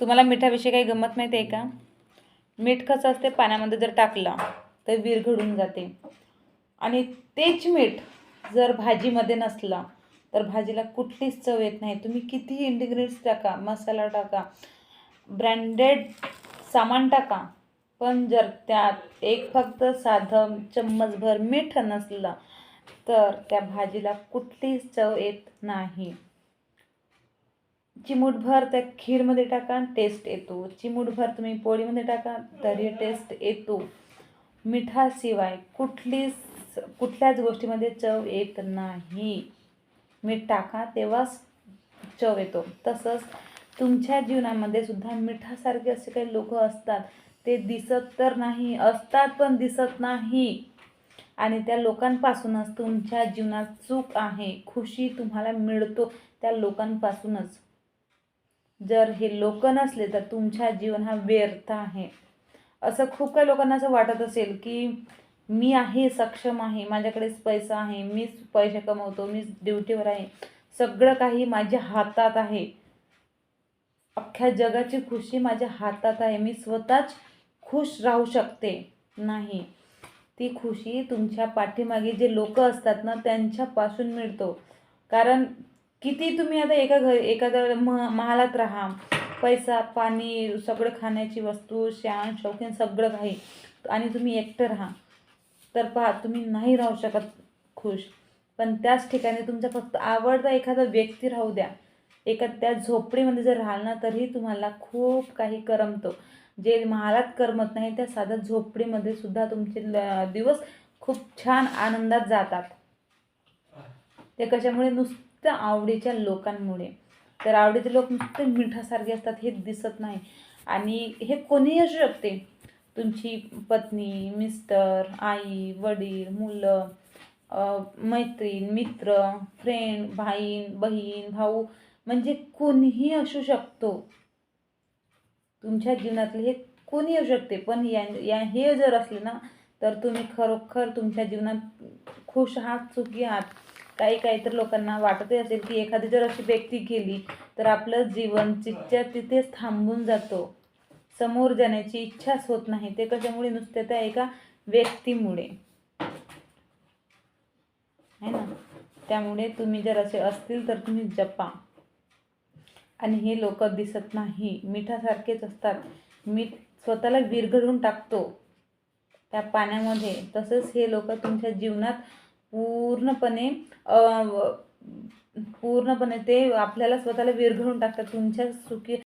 तुम्हाला मिठाविषयी काही गंमत माहिती आहे का? मीठ कसं असते? पाण्यामध्ये जर टाकलं तर विरघळून जाते. आणि तेच मीठ जर भाजीमध्ये नसलं तर भाजीला कुठलीच चव येत नाही. तुम्ही कितीही इंटिग्रेट्स टाका मसाला टाका ब्रँडेड सामान टाका पण जर त्यात एक फक्त साधं चम्मचभर मीठ नसलं तर त्या भाजीला कुठलीच चव येत नाही. चिमूटभर त्या खीरमध्ये टाका टेस्ट येतो. चिमूटभर तुम्ही पोळीमध्ये टाका तरी टेस्ट येतो. मिठाशिवाय कुठलीच कुठल्याच गोष्टीमध्ये चव येत नाही. मीठ टाका तेव्हाच चव येतो. तसंच तुमच्या जीवनामध्ये सुद्धा मिठासारखे असे काही लोक असतात ते दिसत तर नाही असतात पण दिसत नाही. आणि त्या लोकांपासूनच तुमच्या जीवनात चूक आहे. खुशी तुम्हाला मिळतो त्या लोकांपासूनच. जर हे लोक नसले तर तुमच्या जीवन हा व्यर्थ आहे. असं खूप काही लोकांना असं वाटत असेल की मी आहे सक्षम आहे माझ्याकडेच पैसा आहे मीच पैसे कमवतो मीच ड्युटीवर आहे. सगळं काही माझ्या हातात आहे. अख्ख्या जगाची खुशी माझ्या हातात आहे. मी स्वतःच खुश राहू शकते. नाही. ती खुशी तुमच्या पाठीमागे जे लोक असतात ना त्यांच्यापासून मिळतो. कारण किती तुम्ही आता एका घर एखाद्या मह महालात राहा. पैसा पाणी सगळं खाण्याची वस्तू शान शौकीन सगळं काही. आणि तुम्ही एकटं राहा. तर पहा तुम्ही नाही राहू शकत खुश. पण त्याच ठिकाणी तुमचा फक्त आवडता एखादा व्यक्ती राहू द्या. एका त्या झोपडीमध्ये जर राहाल ना तरीही तुम्हाला खूप काही करमतो. जे महालात करमत नाही त्या साध्या झोपडीमध्ये सुद्धा तुमचे ल- दिवस खूप छान आनंदात जातात. ते कशामुळे आवडीच्या लोकांमुळे. तर आवडीचे लोक नुसते मिठासारखे असतात हे दिसत नाही. आणि हे कोणीही असू शकते. तुमची पत्नी मिस्टर आई वडील मुलं मैत्रीण मित्र फ्रेंड भाईन बहीण भाऊ म्हणजे कोणीही असू शकतो. तुमच्या जीवनातले हे कोणी असू शकते. पण या या हे जर असले ना तर तुम्ही खरोखर तुमच्या जीवनात खुश आहात सुखी आहात. काही काही तर लोकांना वाटतही असेल की एखादी जर अशी व्यक्ती गेली तर आपलं जीवन तिथच्या तिथेच थांबून जातो. समोर जाण्याची इच्छाच होत नाही. ते कशामुळे? नुसते त्या एका व्यक्तीमुळे. है ना? त्यामुळे तुम्ही जर असे असतील तर तुम्ही जपा. आणि हे लोक दिसत नाही. मिठासारखेच असतात. मीठ स्वतःला विरघळून टाकतो. त्या पाण्यामध्ये. तसंच हे लोक तुमच्या जीवनात पूर्णपणे पूर्णपणे ते आपल्याला स्वतःला विरघळून टाकतात. तुमच्या सुखी